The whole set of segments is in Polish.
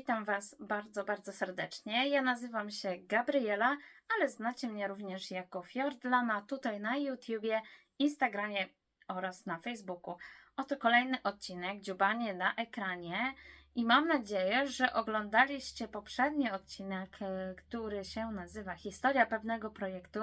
Witam Was bardzo, bardzo serdecznie. Ja nazywam się Gabriela, ale znacie mnie również jako Fiordlana tutaj na YouTubie, Instagramie oraz na Facebooku. Oto kolejny odcinek Dziubanie na ekranie i mam nadzieję, że oglądaliście poprzedni odcinek, e, który się nazywa Historia pewnego projektu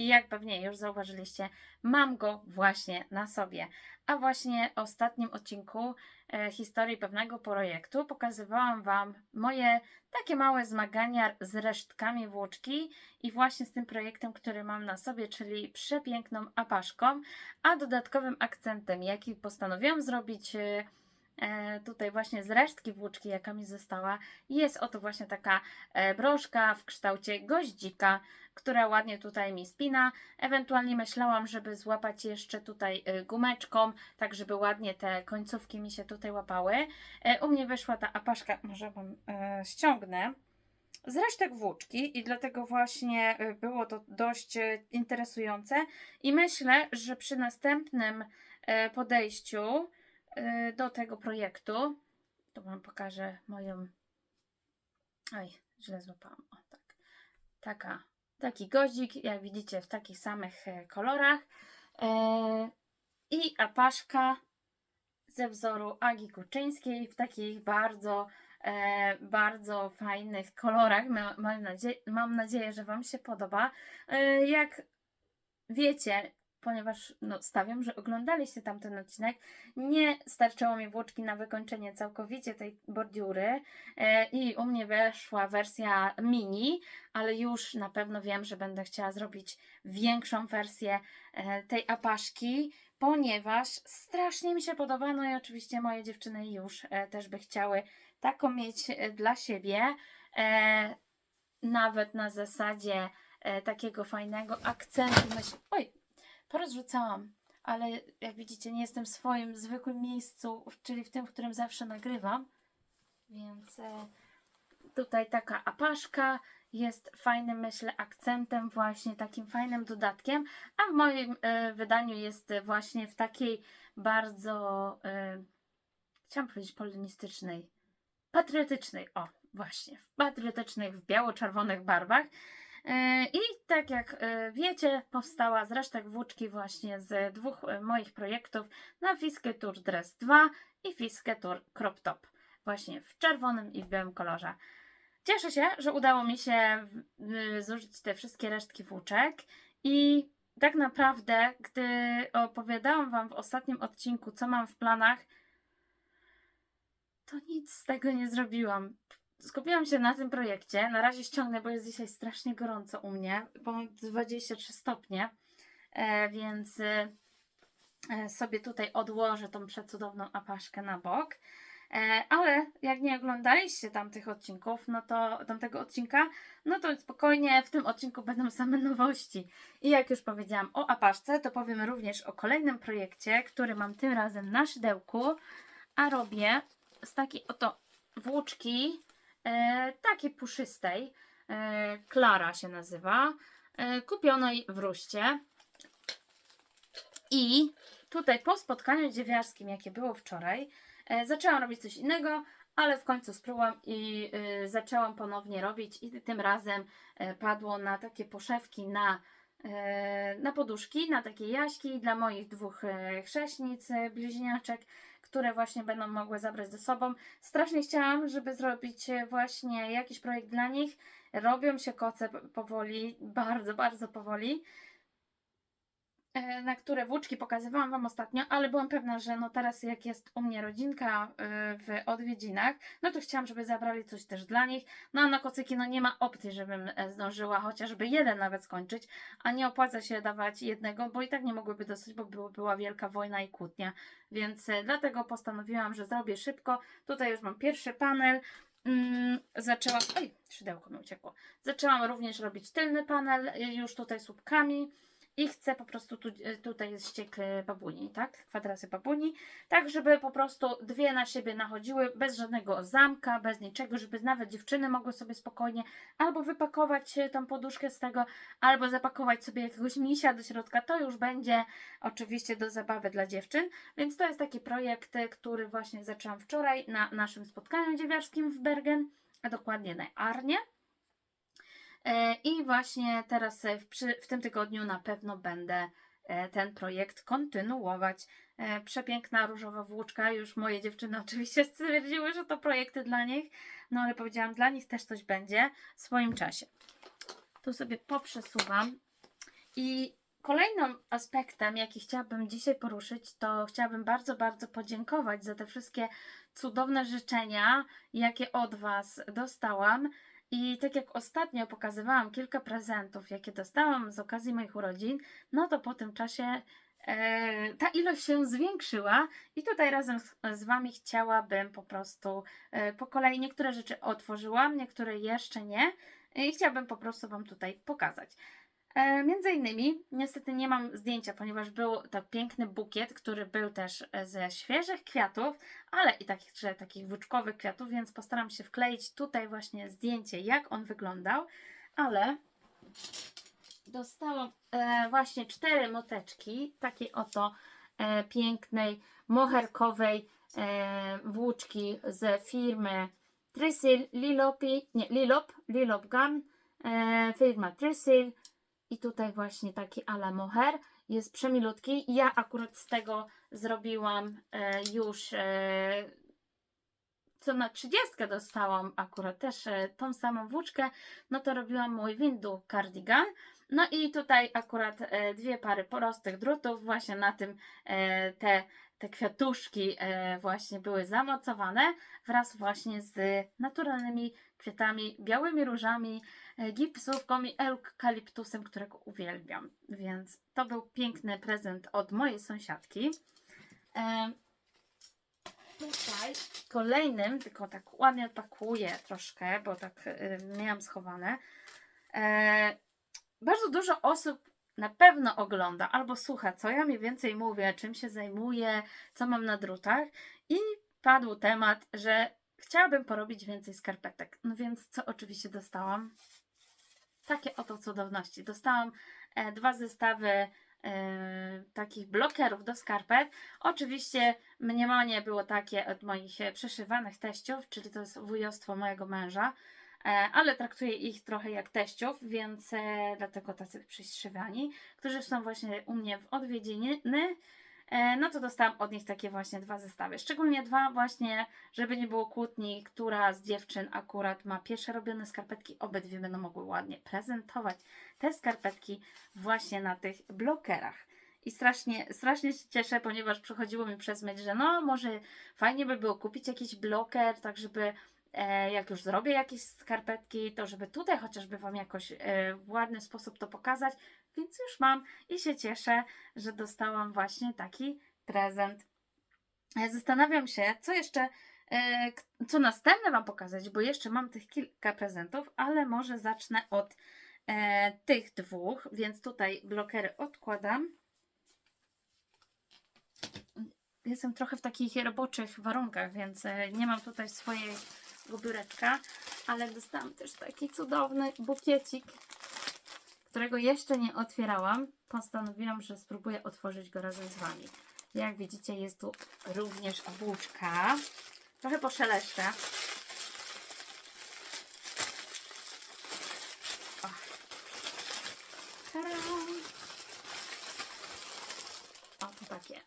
i jak pewnie już zauważyliście, mam go właśnie na sobie. A właśnie w ostatnim odcinku e, historii pewnego projektu pokazywałam Wam moje takie małe zmagania z resztkami włóczki i właśnie z tym projektem, który mam na sobie, czyli przepiękną apaszką, a dodatkowym akcentem, jaki postanowiłam zrobić e, tutaj właśnie z resztki włóczki, jaka mi została, jest oto właśnie taka e, broszka w kształcie goździka, która ładnie tutaj mi spina. Ewentualnie myślałam, żeby złapać jeszcze tutaj y, gumeczką, tak żeby ładnie te końcówki mi się tutaj łapały. E, U mnie wyszła ta apaszka, może Wam e, ściągnę, z resztek włóczki i dlatego właśnie e, było to dość e, interesujące i myślę, że przy następnym e, podejściu e, do tego projektu, to Wam pokażę moją... Oj, źle złapałam. O, tak. Taka taki gozik, jak widzicie, w takich samych e, kolorach. E, I apaszka ze wzoru Agi Kuczyńskiej w takich bardzo, e, bardzo fajnych kolorach. Ma, mam, nadzie mam nadzieję, że Wam się podoba. Jak wiecie, ponieważ no, stawiam, że oglądaliście tamten odcinek, nie starczyło mi włóczki na wykończenie całkowicie tej bordiury e, i u mnie weszła wersja mini, ale już na pewno wiem, że będę chciała zrobić większą wersję e, tej apaszki, ponieważ strasznie mi się podoba, no i oczywiście moje dziewczyny już e, też by chciały taką mieć dla siebie, nawet na zasadzie takiego fajnego akcentu. Myśl... Oj, porozrzucałam, ale jak widzicie, nie jestem w swoim zwykłym miejscu, czyli w tym, w którym zawsze nagrywam, więc e, tutaj taka apaszka jest fajnym, myślę, akcentem, właśnie takim fajnym dodatkiem, a w moim e, wydaniu jest właśnie w takiej bardzo, e, chciałam powiedzieć polonistycznej, patriotycznej, o właśnie, w patriotycznych, w biało-czerwonych barwach. E, I tak jak e, wiecie, powstała z resztek włóczki właśnie z dwóch e, moich projektów na Fiske Tour Dress 2 i Fiske Tour Crop Top. Właśnie w czerwonym i w białym kolorze. Cieszę się, że udało mi się y, zużyć te wszystkie resztki włóczek i tak naprawdę, gdy opowiadałam Wam w ostatnim odcinku, co mam w planach, to nic z tego nie zrobiłam. Skupiłam się na tym projekcie. Na razie ściągnę, bo jest dzisiaj strasznie gorąco u mnie, ponad 23 stopnie, e, więc e, e, sobie tutaj odłożę tą przecudowną apaszkę na bok. E, ale jak nie oglądaliście tamtych odcinków, no to tamtego odcinka, no to spokojnie w tym odcinku będą same nowości. I jak już powiedziałam o apaszce, to powiem również o kolejnym projekcie, który mam tym razem na szydełku, a robię z takiej oto włóczki, e, takiej puszystej, e, Klara się nazywa, e, kupionej w Ruście. I tutaj po spotkaniu dziewiarskim, jakie było wczoraj, E, zaczęłam robić coś innego, ale w końcu spróbowałam i y, zaczęłam ponownie robić i tym razem e, padło na takie poszewki na, e, na poduszki, na takie jaśki dla moich dwóch e, chrześnic, e, bliźniaczek, które właśnie będą mogły zabrać ze sobą. Strasznie chciałam, żeby zrobić e, właśnie jakiś projekt dla nich. Robią się koce powoli, bardzo, bardzo powoli na które włóczki pokazywałam Wam ostatnio, ale byłam pewna, że no teraz jak jest u mnie rodzinka y, w odwiedzinach, no to chciałam, żeby zabrali coś też dla nich. No a na kocyki no nie ma opcji, żebym e, zdążyła chociażby jeden nawet skończyć, a nie opłaca się dawać jednego, bo i tak nie mogłyby dostać, bo była wielka wojna i kłótnia. Więc e, dlatego postanowiłam, że zrobię szybko. Tutaj już mam pierwszy panel. Mm, zaczęłam. Oj, szydełko mi uciekło. Zaczęłam również robić tylny panel, już tutaj słupkami. I chcę po prostu tu, e, tutaj jest ściek e, babuni, tak? Kwadrasy babuni, tak żeby po prostu dwie na siebie nachodziły bez żadnego zamka, bez niczego, żeby nawet dziewczyny mogły sobie spokojnie albo wypakować e, tą poduszkę z tego, albo zapakować sobie jakiegoś misia do środka. To już będzie oczywiście do zabawy dla dziewczyn, więc to jest taki projekt, który właśnie zaczęłam wczoraj na naszym spotkaniu dziewiarskim w Bergen, a dokładnie na Arnie. E, I właśnie teraz e, w, przy, w tym tygodniu na pewno będę e, ten projekt kontynuować. Przepiękna różowa włóczka. Już moje dziewczyny oczywiście stwierdziły, że to projekty dla nich. No ale powiedziałam, dla nich też coś będzie w swoim czasie. Tu sobie poprzesuwam. I kolejnym aspektem, jaki chciałabym dzisiaj poruszyć, to chciałabym bardzo, bardzo podziękować za te wszystkie cudowne życzenia, jakie od Was dostałam. I tak jak ostatnio pokazywałam kilka prezentów, jakie dostałam z okazji moich urodzin, no to po tym czasie e, ta ilość się zwiększyła i tutaj razem z, z Wami chciałabym po prostu e, po kolei niektóre rzeczy otworzyłam, niektóre jeszcze nie i chciałabym po prostu Wam tutaj pokazać. E, między innymi, niestety nie mam zdjęcia, ponieważ był to piękny bukiet, który był też e, ze świeżych kwiatów, ale i takich, że takich włóczkowych kwiatów, więc postaram się wkleić tutaj właśnie zdjęcie, jak on wyglądał, ale dostałam e, właśnie cztery moteczki, takiej oto e, pięknej, moherkowej e, włóczki z firmy Trysil Lilopi, nie, Lilop, Lilop Gun, e, firma Trysil i tutaj właśnie taki ala moher, jest przemilutki. Ja akurat z tego zrobiłam e, już e, co na 30 dostałam akurat też e, tą samą włóczkę, no to robiłam mój windu cardigan. No i tutaj akurat e, dwie pary prostych drutów, właśnie na tym e, te, te kwiatuszki e, właśnie były zamocowane wraz właśnie z naturalnymi kwiatami, białymi różami, gipsówką i eukaliptusem, którego uwielbiam. Więc to był piękny prezent od mojej sąsiadki. E, tutaj kolejnym, tylko tak ładnie odpakuję troszkę, bo tak y, miałam schowane. E, bardzo dużo osób na pewno ogląda albo słucha, co ja mniej więcej mówię, czym się zajmuję, co mam na drutach i padł temat, że chciałabym porobić więcej skarpetek. No więc co oczywiście dostałam? Takie oto cudowności. Dostałam e, dwa zestawy e, takich blokerów do skarpet. Oczywiście mniemanie było takie od moich e, przeszywanych teściów, czyli to jest wujostwo mojego męża, ale traktuję ich trochę jak teściów, więc dlatego tacy przyszywani, którzy są właśnie u mnie w odwiedziny. E, no to dostałam od nich takie właśnie dwa zestawy. Szczególnie dwa właśnie, żeby nie było kłótni, która z dziewczyn akurat ma pierwsze robione skarpetki. Obydwie będą mogły ładnie prezentować te skarpetki właśnie na tych blokerach. I strasznie, strasznie się cieszę, ponieważ przychodziło mi przez myśl, że no może fajnie by było kupić jakiś bloker, tak żeby e, jak już zrobię jakieś skarpetki, to żeby tutaj chociażby Wam jakoś e, w ładny sposób to pokazać. Więc już mam i się cieszę, że dostałam właśnie taki prezent. Zastanawiam się, co jeszcze, e, co następne Wam pokazać, bo jeszcze mam tych kilka prezentów, ale może zacznę od e, tych dwóch, więc tutaj blokery odkładam. Jestem trochę w takich roboczych warunkach, więc e, nie mam tutaj swojego biureczka, ale dostałam też taki cudowny bukiecik którego jeszcze nie otwierałam, postanowiłam, że spróbuję otworzyć go razem z Wami. Jak widzicie, jest tu również włóczka. Trochę poszeleszczę. O, to takie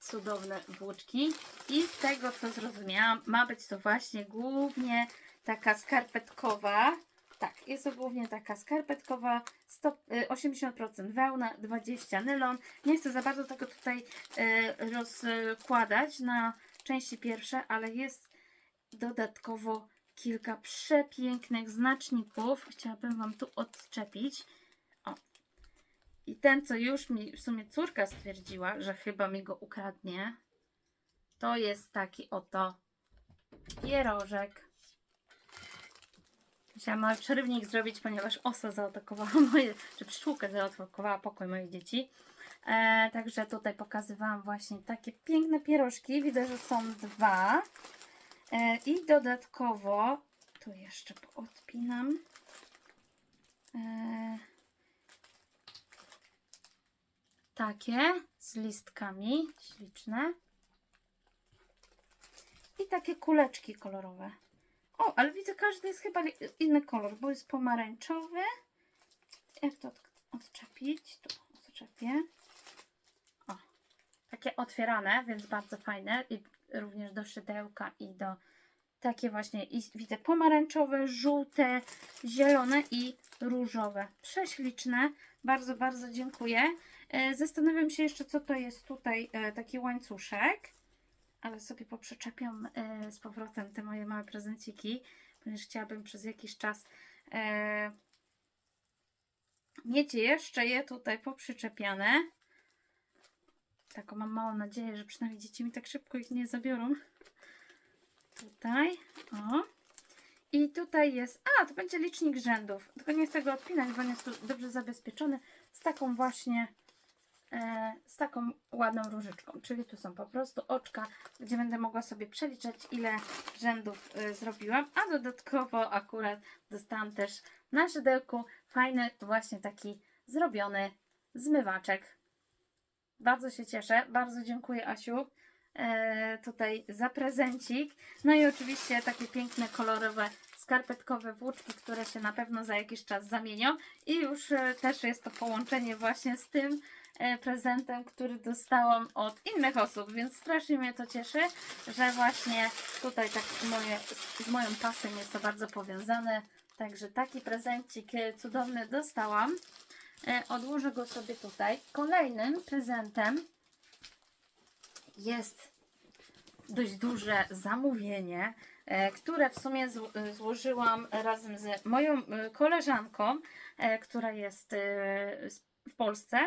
cudowne włóczki. I z tego, co zrozumiałam, ma być to właśnie głównie taka skarpetkowa. Tak, jest to głównie taka skarpetkowa, sto- y, 80% wełna, 20% nylon. Nie chcę za bardzo tego tutaj y, rozkładać na części pierwsze, ale jest dodatkowo kilka przepięknych znaczników. Chciałabym Wam tu odczepić. O. I ten, co już mi w sumie córka stwierdziła, że chyba mi go ukradnie, to jest taki oto pierożek. Musiałam mały przerywnik zrobić, ponieważ osa zaatakowała moje, czy pszczółka zaatakowała pokój moich dzieci. E, także tutaj pokazywałam właśnie takie piękne pierożki. Widzę, że są dwa. E, I dodatkowo, tu jeszcze odpinam. E, takie z listkami, śliczne. I takie kuleczki kolorowe. O, ale widzę, każdy jest chyba inny kolor, bo jest pomarańczowy. Jak to od- odczepić? Tu odczepię. O, takie otwierane, więc bardzo fajne. I również do szydełka i do takie właśnie, i widzę pomarańczowe, żółte, zielone i różowe. Prześliczne. Bardzo, bardzo dziękuję. E, Zastanawiam się jeszcze, co to jest tutaj, e, taki łańcuszek. Ale sobie poprzeczepiam e, z powrotem te moje małe prezenciki, ponieważ chciałabym przez jakiś czas e, mieć jeszcze je tutaj poprzyczepiane. Taką mam małą nadzieję, że przynajmniej dzieci mi tak szybko ich nie zabiorą. Tutaj, o. I tutaj jest, a to będzie licznik rzędów, tylko nie chcę go odpinać, bo on jest tu dobrze zabezpieczony z taką właśnie z taką ładną różyczką. Czyli tu są po prostu oczka, gdzie będę mogła sobie przeliczać, ile rzędów e, zrobiłam. A dodatkowo akurat dostałam też na szydełku fajny, właśnie taki zrobiony zmywaczek. Bardzo się cieszę. Bardzo dziękuję Asiu e, tutaj za prezencik. No i oczywiście takie piękne, kolorowe skarpetkowe włóczki, które się na pewno za jakiś czas zamienią. I już e, też jest to połączenie właśnie z tym e, prezentem, który dostałam od innych osób, więc strasznie mnie to cieszy, że właśnie tutaj tak moje, z moją pasją jest to bardzo powiązane. Także taki prezencik e, cudowny dostałam. E, Odłożę go sobie tutaj. Kolejnym prezentem jest dość duże zamówienie, e, które w sumie zł- e, złożyłam razem z moją e, koleżanką, e, która jest e, w Polsce.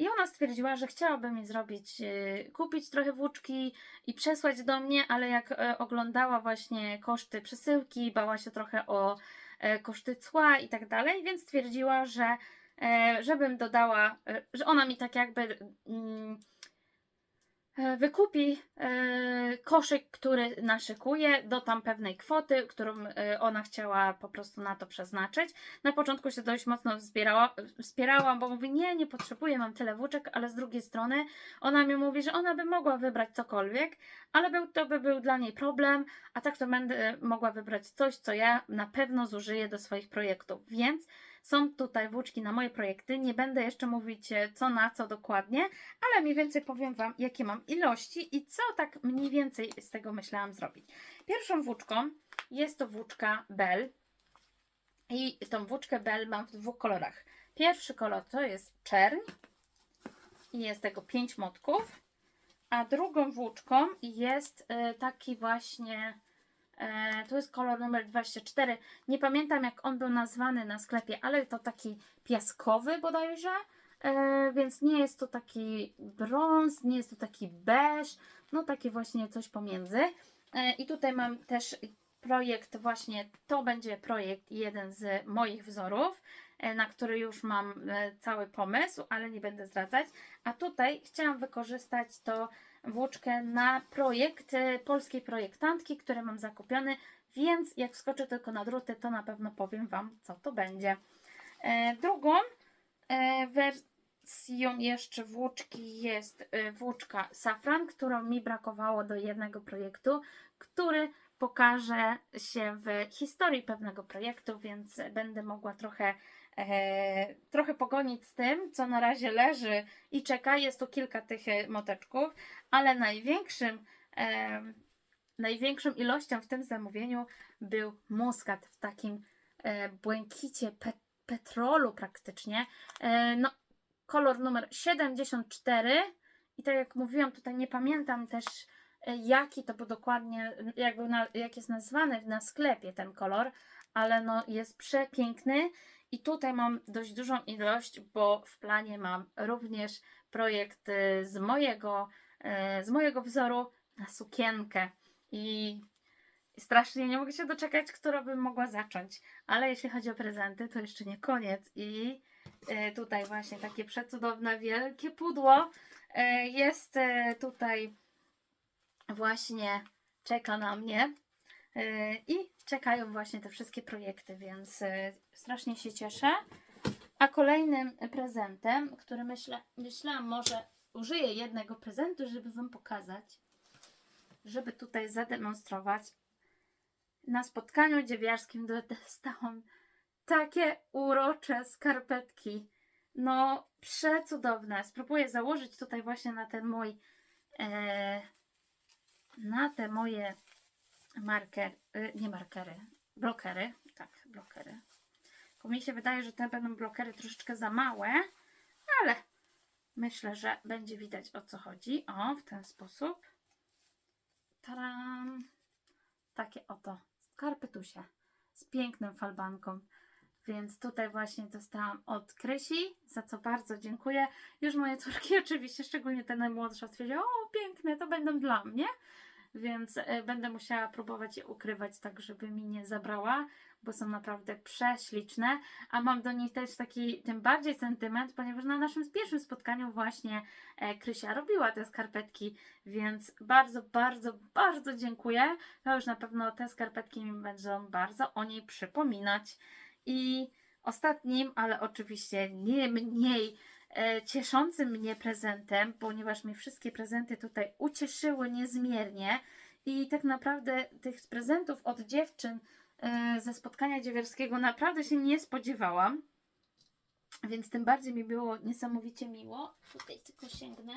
I ona stwierdziła, że chciałaby mi zrobić, e, kupić trochę włóczki i przesłać do mnie, ale jak e, oglądała właśnie koszty przesyłki, bała się trochę o e, koszty cła i tak dalej, więc stwierdziła, że e, żebym dodała, że ona mi tak jakby mm, wykupi e, koszyk, który naszykuje do tam pewnej kwoty, którą e, ona chciała po prostu na to przeznaczyć. Na początku się dość mocno wspierała, wspierałam, bo mówi, nie, nie potrzebuję, mam tyle włóczek, ale z drugiej strony ona mi mówi, że ona by mogła wybrać cokolwiek, ale był, to by był dla niej problem, a tak to będę mogła wybrać coś, co ja na pewno zużyję do swoich projektów, więc są tutaj włóczki na moje projekty. Nie będę jeszcze mówić e, co na co dokładnie, ale mniej więcej powiem Wam, jakie mam ilości i co tak mniej więcej z tego myślałam zrobić. Pierwszą włóczką jest to włóczka Bell. I tą włóczkę Bell mam w dwóch kolorach. Pierwszy kolor to jest czerń i jest tego 5 motków, a drugą włóczką jest e, taki właśnie to jest kolor numer 24. Nie pamiętam jak on był nazwany na sklepie, ale to taki piaskowy bodajże. E, więc nie jest to taki brąz, nie jest to taki beż, no takie właśnie coś pomiędzy. E, I tutaj mam też projekt właśnie, to będzie projekt jeden z moich wzorów, e, na który już mam e, cały pomysł, ale nie będę zdradzać. A tutaj chciałam wykorzystać to włóczkę na projekt e, polskiej projektantki, który mam zakupiony, więc jak wskoczę tylko na druty, to na pewno powiem Wam, co to będzie. E, drugą e, wersją jeszcze włóczki jest włóczka Safran, którą mi brakowało do jednego projektu, który pokaże się w historii pewnego projektu, więc będę mogła trochę, trochę pogonić z tym, co na razie leży i czeka. Jest tu kilka tych e, moteczków, ale największym, e, największą ilością w tym zamówieniu był muskat w takim e, błękicie pe, petrolu praktycznie. E, no, kolor numer 74 i tak jak mówiłam, tutaj nie pamiętam też e, jaki to był dokładnie, jakby na, jak jest nazwany na sklepie ten kolor, ale no jest przepiękny i tutaj mam dość dużą ilość, bo w planie mam również projekt e, z mojego, e, z mojego wzoru na sukienkę i Strasznie nie mogę się doczekać, która bym mogła zacząć. Ale jeśli chodzi o prezenty, to jeszcze nie koniec. I e, tutaj właśnie takie przecudowne, wielkie pudło. Jest tutaj właśnie, czeka na mnie. E, I czekają właśnie te wszystkie projekty, więc e, strasznie się cieszę. A kolejnym prezentem, który myślę, myślałam może użyję jednego prezentu, żeby Wam pokazać, żeby tutaj zademonstrować. Na spotkaniu dziewiarskim dostałam takie urocze skarpetki. No, przecudowne. Spróbuję założyć tutaj właśnie na ten mój, e, na te moje marker, y, nie markery, blokery. Tak, blokery. Bo mi się wydaje, że te będą blokery troszeczkę za małe, ale myślę, że będzie widać o co chodzi. O, w ten sposób. Taram! Takie oto skarpetusie z pięknym falbanką. Więc tutaj właśnie dostałam od Krysi, za co bardzo dziękuję. Już moje córki oczywiście, szczególnie ta najmłodsza stwierdziła, o piękne, to będą dla mnie. Więc e, będę musiała próbować je ukrywać tak, żeby mi nie zabrała, bo są naprawdę prześliczne. A mam do nich też taki tym bardziej sentyment, ponieważ na naszym pierwszym spotkaniu właśnie e, Krysia robiła te skarpetki, więc bardzo, bardzo, bardzo dziękuję. To już na pewno te skarpetki mi będą bardzo o niej przypominać. I ostatnim, ale oczywiście nie mniej cieszącym mnie prezentem, ponieważ mi wszystkie prezenty tutaj ucieszyły niezmiernie i tak naprawdę tych prezentów od dziewczyn e, ze spotkania dziewierskiego naprawdę się nie spodziewałam. Więc tym bardziej mi było niesamowicie miło. Tutaj tylko sięgnę.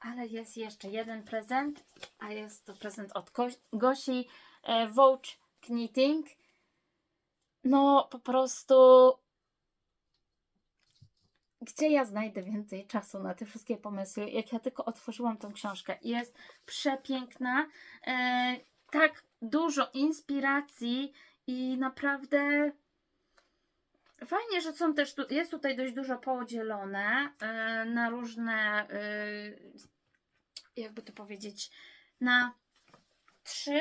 Ale jest jeszcze jeden prezent, a jest to prezent od Gosi e, Vogue Knitting. No, po prostu. Gdzie ja znajdę więcej czasu na te wszystkie pomysły? Jak ja tylko otworzyłam tą książkę, jest przepiękna, e, tak dużo inspiracji i naprawdę fajnie, że są też tu, jest tutaj dość dużo podzielone e, na różne, e, jakby to powiedzieć, na trzy,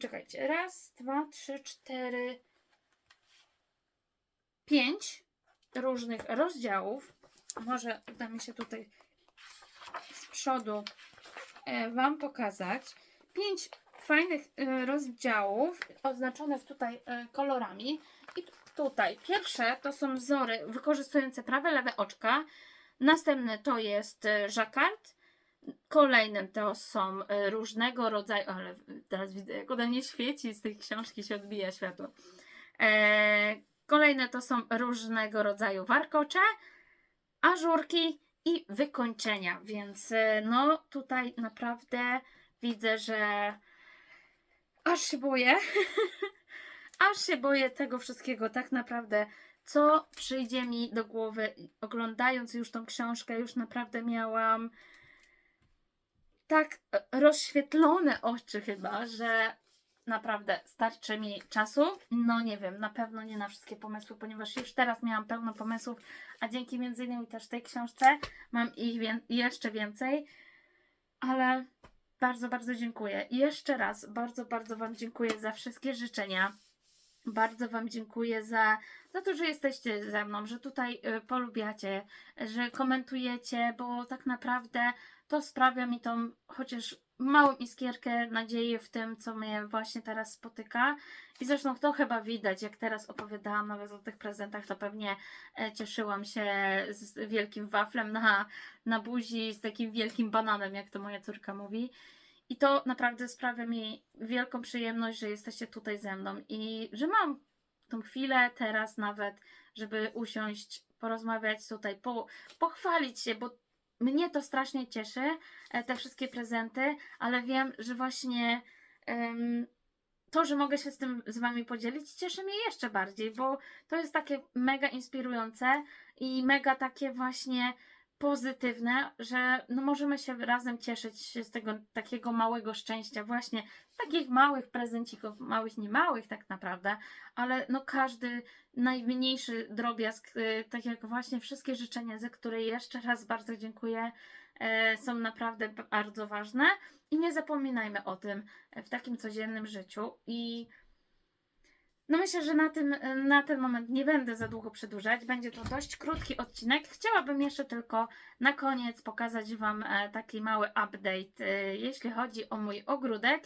czekajcie, raz, dwa, trzy, cztery, pięć różnych rozdziałów. Może uda mi się tutaj z przodu e, Wam pokazać. Pięć fajnych e, rozdziałów oznaczonych tutaj e, kolorami. I tu- tutaj pierwsze to są wzory wykorzystujące prawe, lewe oczka. Następny to jest żakard. Kolejnym to są różnego rodzaju, ale teraz widzę, jak ode mnie świeci, z tej książki się odbija światło. E, Kolejne to są różnego rodzaju warkocze, ażurki i wykończenia, więc e, no tutaj naprawdę widzę, że aż się boję, aż się boję tego wszystkiego tak naprawdę, co przyjdzie mi do głowy. Oglądając już tą książkę, już naprawdę miałam tak e, rozświetlone oczy chyba, że naprawdę starczy mi czasu. No nie wiem, na pewno nie na wszystkie pomysły, ponieważ już teraz miałam pełno pomysłów, a dzięki między innymi też tej książce mam ich wię- jeszcze więcej. Ale bardzo, bardzo dziękuję. I jeszcze raz bardzo, bardzo Wam dziękuję za wszystkie życzenia. Bardzo Wam dziękuję za, za to, że jesteście ze mną, że tutaj y, polubiacie, że komentujecie, bo tak naprawdę to sprawia mi tą chociaż małą iskierkę nadziei w tym, co mnie właśnie teraz spotyka. I zresztą to chyba widać, jak teraz opowiadałam nawet o tych prezentach, to pewnie e, cieszyłam się z wielkim waflem na, na buzi, z takim wielkim bananem, jak to moja córka mówi. I to naprawdę sprawia mi wielką przyjemność, że jesteście tutaj ze mną i że mam tą chwilę teraz nawet, żeby usiąść, porozmawiać tutaj, po, pochwalić się, bo mnie to strasznie cieszy, e, te wszystkie prezenty, ale wiem, że właśnie to, że mogę się z tym z Wami podzielić, cieszy mnie jeszcze bardziej, bo to jest takie mega inspirujące i mega takie właśnie pozytywne, że no możemy się razem cieszyć z tego takiego małego szczęścia, właśnie takich małych prezencików, małych, nie małych tak naprawdę, ale no każdy najmniejszy drobiazg, y, tak jak właśnie wszystkie życzenia, za które jeszcze raz bardzo dziękuję, e, są naprawdę bardzo ważne. I nie zapominajmy o tym w takim codziennym życiu i no myślę, że na, tym, na ten moment nie będę za długo przedłużać. Będzie to dość krótki odcinek. Chciałabym jeszcze tylko na koniec pokazać Wam e, taki mały update, e, jeśli chodzi o mój ogródek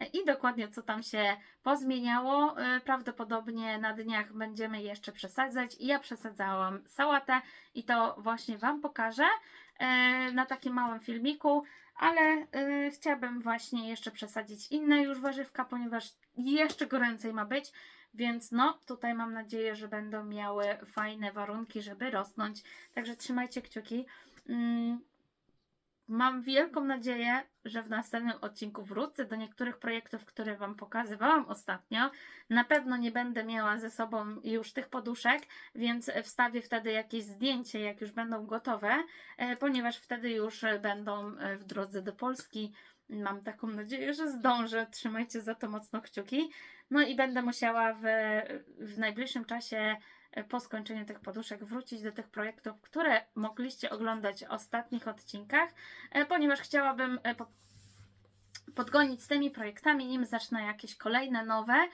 e, i dokładnie co tam się pozmieniało. Prawdopodobnie na dniach będziemy jeszcze przesadzać. Ja przesadzałam sałatę i to właśnie Wam pokażę na takim małym filmiku. Ale e, chciałabym właśnie jeszcze przesadzić inne już warzywka, ponieważ jeszcze goręcej ma być. Więc no, tutaj mam nadzieję, że będą miały fajne warunki, żeby rosnąć. Także trzymajcie kciuki. Mm, Mam wielką nadzieję, że w następnym odcinku wrócę do niektórych projektów, które Wam pokazywałam ostatnio. Na pewno nie będę miała ze sobą już tych poduszek, więc wstawię wtedy jakieś zdjęcie, jak już będą gotowe, e, ponieważ wtedy już będą e, w drodze do Polski. Mam taką nadzieję, że zdążę. Trzymajcie za to mocno kciuki. No i będę musiała w, w najbliższym czasie po skończeniu tych poduszek wrócić do tych projektów, które mogliście oglądać w ostatnich odcinkach, e, ponieważ chciałabym e, po- podgonić z tymi projektami, nim zacznę jakieś kolejne nowe,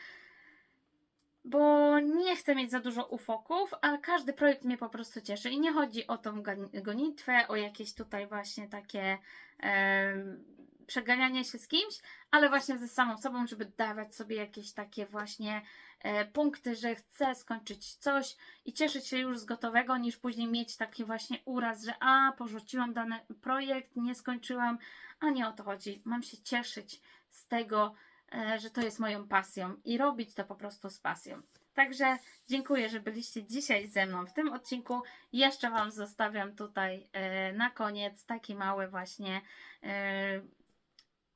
bo nie chcę mieć za dużo ufoków, a każdy projekt mnie po prostu cieszy. I nie chodzi o tą goni- gonitwę, o jakieś tutaj właśnie takie em, przeganianie się z kimś, ale właśnie ze samą sobą, żeby dawać sobie jakieś takie właśnie e, punkty, że chcę skończyć coś i cieszyć się już z gotowego, niż później mieć taki właśnie uraz, że a, porzuciłam dany projekt, nie skończyłam, a nie o to chodzi. Mam się cieszyć z tego, e, że to jest moją pasją i robić to po prostu z pasją. Także dziękuję, że byliście dzisiaj ze mną w tym odcinku. Jeszcze Wam zostawiam tutaj e, na koniec taki mały właśnie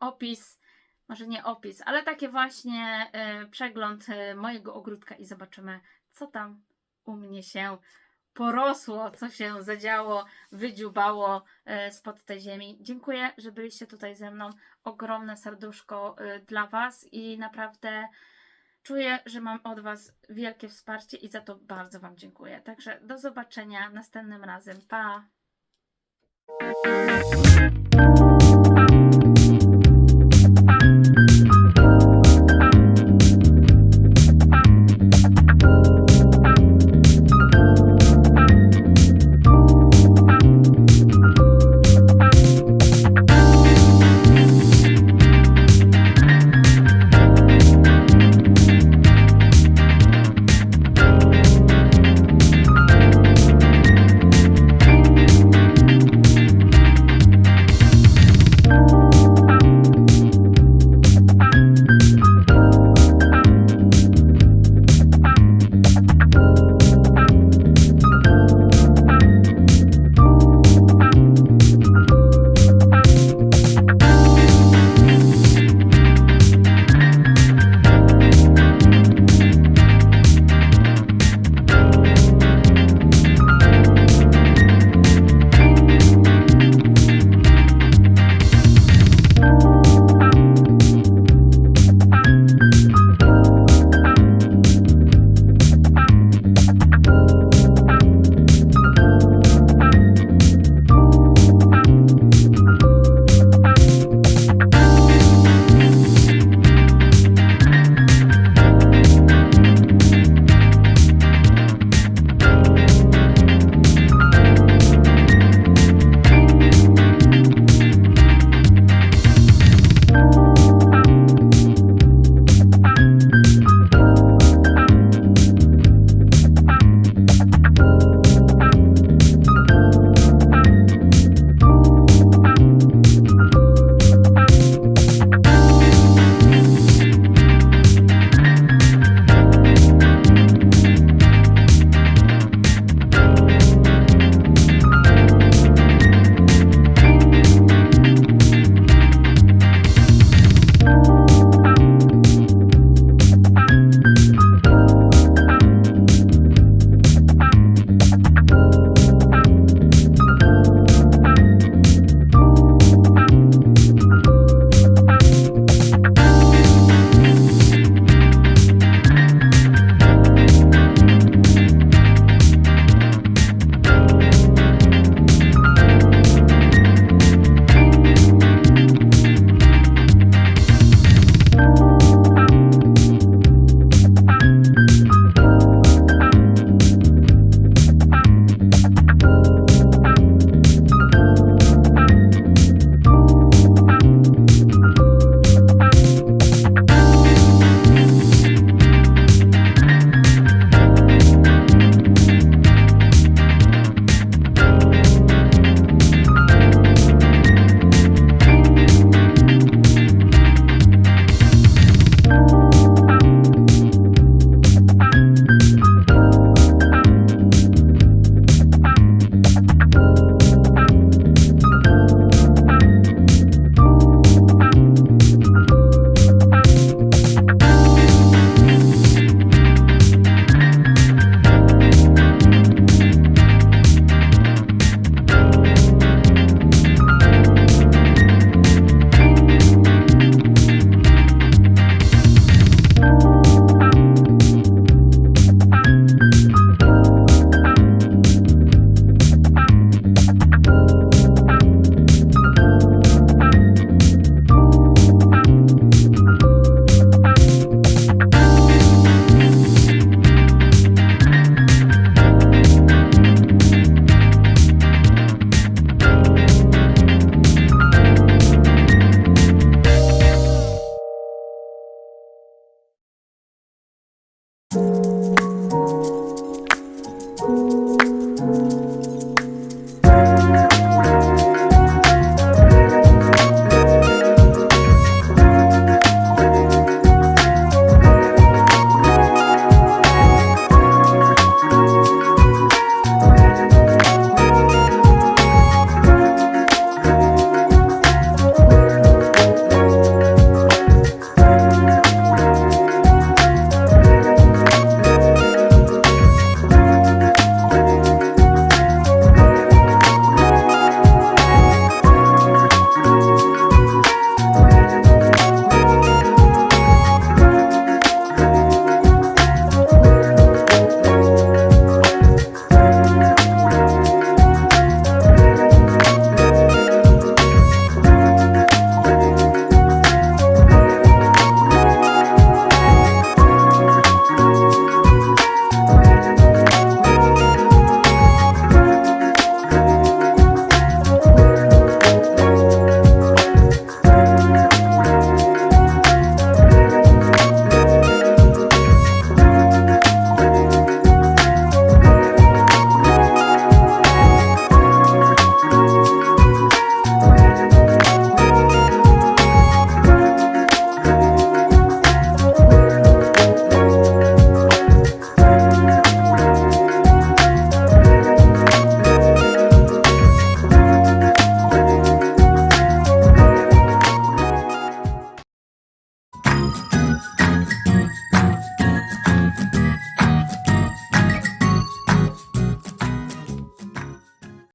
opis, może nie opis, ale takie właśnie e, przegląd e, mojego ogródka i zobaczymy, co tam u mnie się porosło, co się zadziało, wydziubało e, spod tej ziemi. Dziękuję, że byliście tutaj ze mną. Ogromne serduszko dla Was i naprawdę czuję, że mam od Was wielkie wsparcie i za to bardzo Wam dziękuję. Także do zobaczenia następnym razem. Pa!